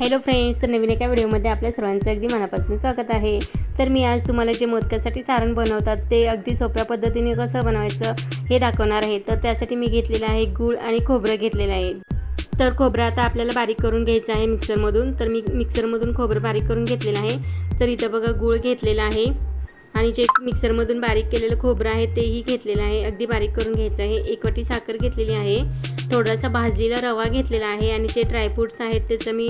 Hello friends तर नवीन एका व्हिडिओमध्ये आपल्या सर्वांचं अगदी मनापासून स्वागत आहे. तर मी आज तुम्हाला जे मोदकासाठी सारण बनवतात ते अगदी सोप्या पद्धतीने कसं बनवायचं हे दाखवणार आहे. तर त्यासाठी मी घेतलेलं आहे गूळ आणि खोबरं घेतलेलं आहे. तर खोबरं आता आपल्याला बारीक करून घ्यायचं आहे मिक्सरमधून. तर मी मिक्सरमधून खोबरं बारीक करून घेतलेलं आहे. तर इथं बघा गूळ घेतलेला आहे. आणि जे मिक्सरमधून बारीक केलेलं खोबरं आहे तेही घेतलेलं आहे. अगदी बारीक करून घ्यायचं आहे. एक वाटी साखर घेतलेली आहे. थोडासा भाजलेला रवा घेतलेला आहे आणि जे ड्रायफ्रूट्स आहेत त्याचं मी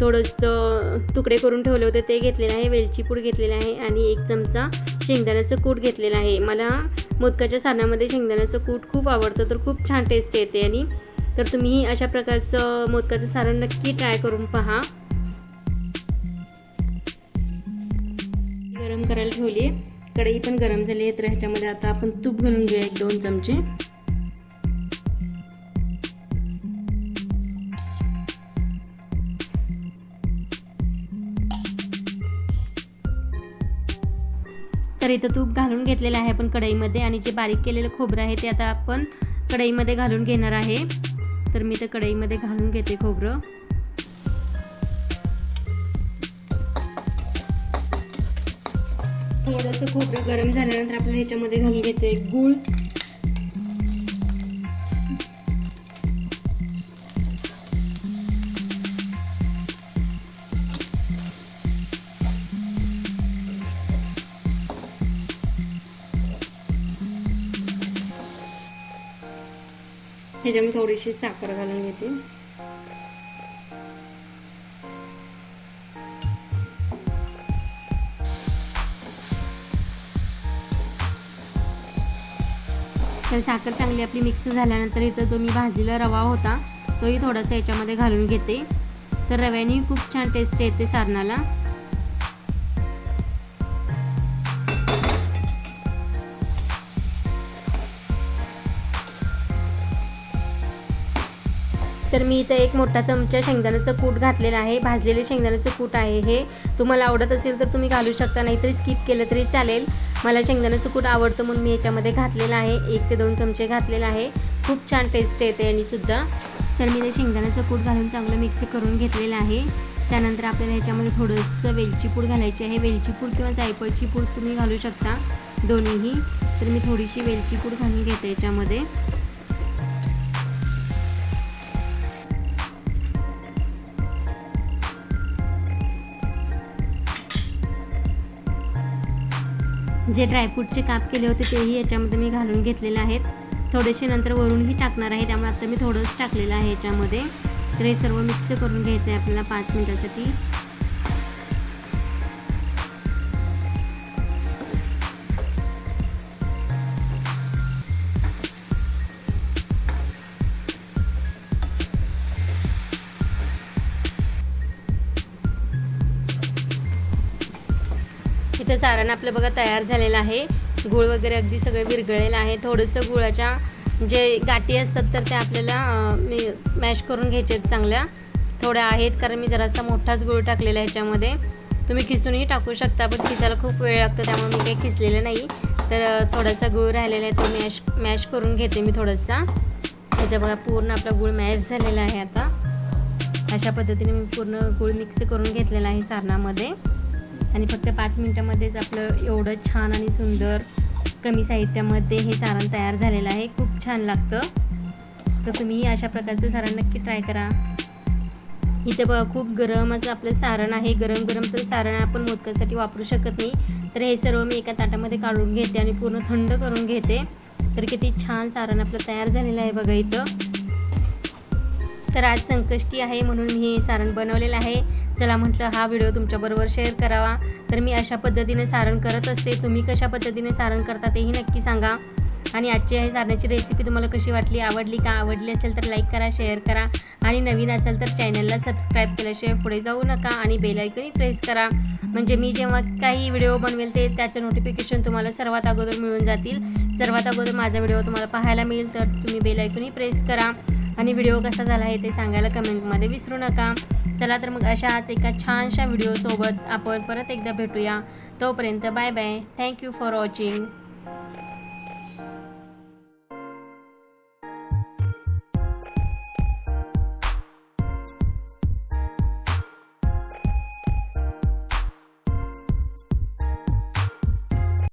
थोडंसं तुकडे करून ठेवले होते ते घेतलेलं आहे वेलची पूड घेतलेला आहे आणि एक चमचा शेंगदाण्याचं कूट घेतलेलं आहे. मला मोदकाच्या सारणामध्ये शेंगदाण्याचं कूट खूप आवडतं तर खूप छान टेस्ट येते आणि तर तुम्ही अशा प्रकारचं मोदकाचं सारण नक्की ट्राय करून पहा. गरम करायला ठेवली आहे. कढई पण गरम झाली आहे तर ह्याच्यामध्ये आता आपण तूप घालून घेऊया एक दोन चमचे. तर इथं तूप घालून घेतलेलं आहे आपण कढईमध्ये आणि जे बारीक केलेलं खोबरं आहे ते आता आपण कढईमध्ये घालून घेणार आहे. तर मी ते कढईमध्ये घालून घेते खोबरं. थोडंसं खोबरं गरम झाल्यानंतर आपल्याला ह्याच्यामध्ये घालून घ्यायचं आहे गूळ. ह्याच्या मी थोडीशी साखर घालून घेते. तर साखर चांगली आपली मिक्स झाल्यानंतर इथं जो मी भाजलेला रवा होता तोही थोडासा याच्यामध्ये घालून घेते. तर रव्याने खूप छान टेस्ट येते सारणाला. तर मी इथं एक मोठा चमचा शेंगदाण्याचं कूट घातलेलं आहे. भाजलेले शेंगदाण्याचं कूट आहे हे. तुम्हाला आवडत असेल तर तुम्ही घालू शकता नाहीतरी स्किप केलं तरी चालेल. मला शेंगदाण्याचं कूट आवडतं म्हणून मी याच्यामध्ये घातलेलं आहे. एक ते दोन चमचे घातलेलं आहे. खूप छान टेस्ट येते आणि सुद्धा. तर मी ते शेंगदाण्याचं कूट घालून चांगलं मिक्स करून घेतलेलं आहे. त्यानंतर आपल्याला ह्याच्यामध्ये थोडंसं वेलची पूड घालायची आहे. वेलची पूड किंवा जायफळची पूड तुम्ही घालू शकता दोन्हीही. तर मी थोडीशी वेलची पूड घालून घेते याच्यामध्ये. जे ड्रायफ्रूटचे काप केले होते तेही याच्यामध्ये मी घालून घेतलेले आहेत. थोडेसे नंतर वरूनही टाकणार आहे त्यामुळे आता मी थोडंच टाकलेलं आहे याच्यामध्ये. तर हे सर्व मिक्स करून घ्यायचं आहे आपल्याला पाच मिनटासाठी. इथं सारण आपलं बघा तयार झालेलं आहे. गुळ वगैरे अगदी सगळं विरघळलेलं आहे. थोडंसं गुळाच्या जे गाठी असतात तर त्या आपल्याला मी मॅश करून घ्यायचे आहेत चांगल्या. थोड्या आहेत कारण मी जरासा मोठाच गुळ टाकलेला आहे ह्याच्यामध्ये. तुम्ही खिसूनही टाकू शकता पण खिसायला खूप वेळ लागतो त्यामुळे मी काही खिसलेलं नाही. तर थोडासा गुळ राहिलेला आहे तो मॅश मॅश करून घेते मी थोडासा. इथं बघा पूर्ण आपला गुळ मॅश झालेला आहे आता. अशा पद्धतीने मी पूर्ण गुळ मिक्स करून घेतलेला आहे सारणामध्ये. आणि फक्त पाच मिनटामध्येच आपलं एवढं छान आणि सुंदर कमी साहित्यामध्ये हे सारण तयार झालेलं आहे. खूप छान लागतं. तर तुम्हीही अशा प्रकारचं सारण नक्की ट्राय करा. इथे बघा खूप गरम असं आपलं सारण आहे. गरम गरम तर सारण आपण मोदकासाठी वापरू शकत नाही. तर हे सर्व मी एका ताटामध्ये काढून घेते आणि पूर्ण थंड करून घेते. तर किती छान सारण आपलं तयार झालेलं आहे बघा इथं. तर आज संकष्टी आहे म्हणून मी हे सारण बनवलेलं आहे. चला म्हटलं हा व्हिडिओ तुमच्याबरोबर शेअर करावा. तर मी अशा पद्धतीने सारण करत असते. तुम्ही कशा पद्धतीने सारण करता तेही नक्की सांगा. आणि आजची आहे सारण्याची रेसिपी तुम्हाला कशी वाटली आवडली का? आवडली असेल तर लाईक करा शेअर करा. आणि नवीन असेल तर चॅनलला सबस्क्राईब केल्याशिवाय पुढे जाऊ नका आणि बेलायकनही प्रेस करा. म्हणजे मी जेव्हा काही व्हिडिओ बनवेल ते त्याचं नोटिफिकेशन तुम्हाला सर्वात अगोदर मिळून जातील. सर्वात अगोदर माझा व्हिडिओ तुम्हाला पाहायला मिळेल तर तुम्ही बेलायकनही प्रेस करा. आणि व्हिडिओ कसा झाला आहे ते सांगायला कमेंटमध्ये विसरू नका. चला तर मग अशाच एका छानशा व्हिडिओसोबत आपण परत एकदा भेटूया. तोपर्यंत bye bye thank you for watching